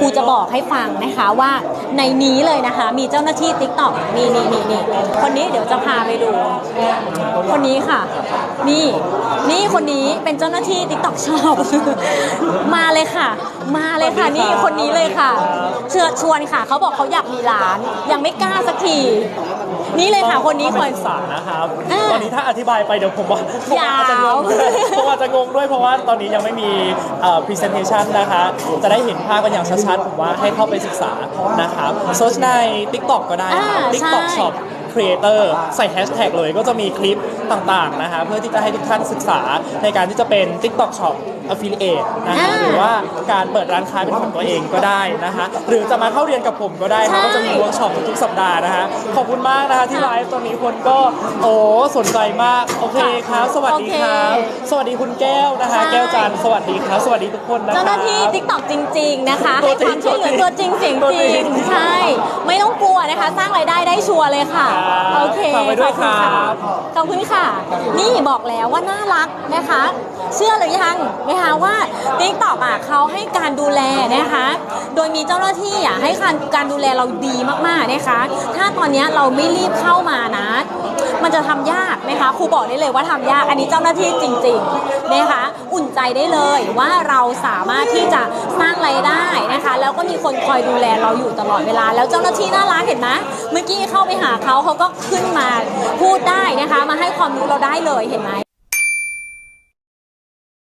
ครูจะบอกให้ฟังนะคะว่าในนี้เลยนะคะ มีเจ้าหน้าที่ t ิ k t o k นี่นี่นี่นี่คนนี้เดี๋ยวจะพาไปดู คนนี้ค่ะ นี่ นี่คนนี้เป็นเจ้าหน้าที่ t ิ k t o k ชอบ มาเลยค่ะ มาเลยค่ะนี่คนนี้เลยค่ะ เชิญชวนค่ะ เขาบอกเขาอยากมีร้าน ยังไม่กล้าสักที นี่เลยค่ะคนนี้คต้นองไปศึกษานะครับ อ่าตอนนี้ถ้าอธิบายไปเดี๋ยวผมว่าผมยาวอาจจะงงด้วยผมอาจจะงงด้วยเพราะว่าตอนนี้ยังไม่มีเอ่อ presentation นะคะ จะได้เห็นภาพกันอย่างชัดๆผมว่าให้เข้าไปศึกษานะครับเซิร์ชใน TikTok ก็ได้นะครับอ่า TikTok ใช่ Shop Creator ใส่แฮชแท็กเลยก็จะมีคลิปต่างๆนะคะเพื่อที่จะให้ทุกท่านศึกษาในการที่จะเป็น TikTok Shop Affiliate นะคะอ่าหรือว่าการเปิดร้านค้าเป็นของตัวเองก็ได้นะคะหรือจะมาเข้าเรียนกับผมก็ได้นะใช่ก็จะมีเวิร์กช็อปทุกๆสัปดาห์นะคะขอบคุณมากนะคะที่ไลฟ์ตอนนี้คนก็โอ้สนใจมากโอเคครับสวัสดีครับโอเคสวัสดีคุณแก้วนะคะใช่แก้วจันทร์สวัสดีครับสวัสดีทุกคนนะคะเจ้าหน้าที่ t ิ k t o k จริง ๆ นะคะตัให้วจริควางมช่วยเหลือตัตัววจจริริงงเสียงตัวจจริริงงใช่ ไม่ต้องกลัวนะคะ สร้างรายได้ได้ชัวร์เลยค่ะครับโอเคฝากไว้ด้วยขอณครับขอบคุณค่ะ นี่บอกแล้วว่าน่ารักนะคะ เชื่อหรือยังนะคะว่า t ิ k t o k อะเขาให้การดูแลนะคะ โดยมีเจ้าหน้าที่อะให้การการดูแลเราดีมากๆนะคะ ถ้าตอนเนี้ยเราไม่รีบเข้ามานะ มันจะทำยากนะคะครูบอกได้เลยว่าทำยาก อันนี้เจ้าหน้าที่จริงๆนะคะอุ่น ใจได้เลยว่าเราสามารถที่จะสร้างรายได้นะคะ แล้วก็มีคนคอยดูแลเราอยู่ตลอดเวลา แล้วเจ้าหน้าที่น่ารักเห็นไหมเมื่อกี้เข้าไปหาเขาเขาก็ขึ้นมาพูดได้นะคะ มาให้ความรู้เราได้เลยเห็นไหม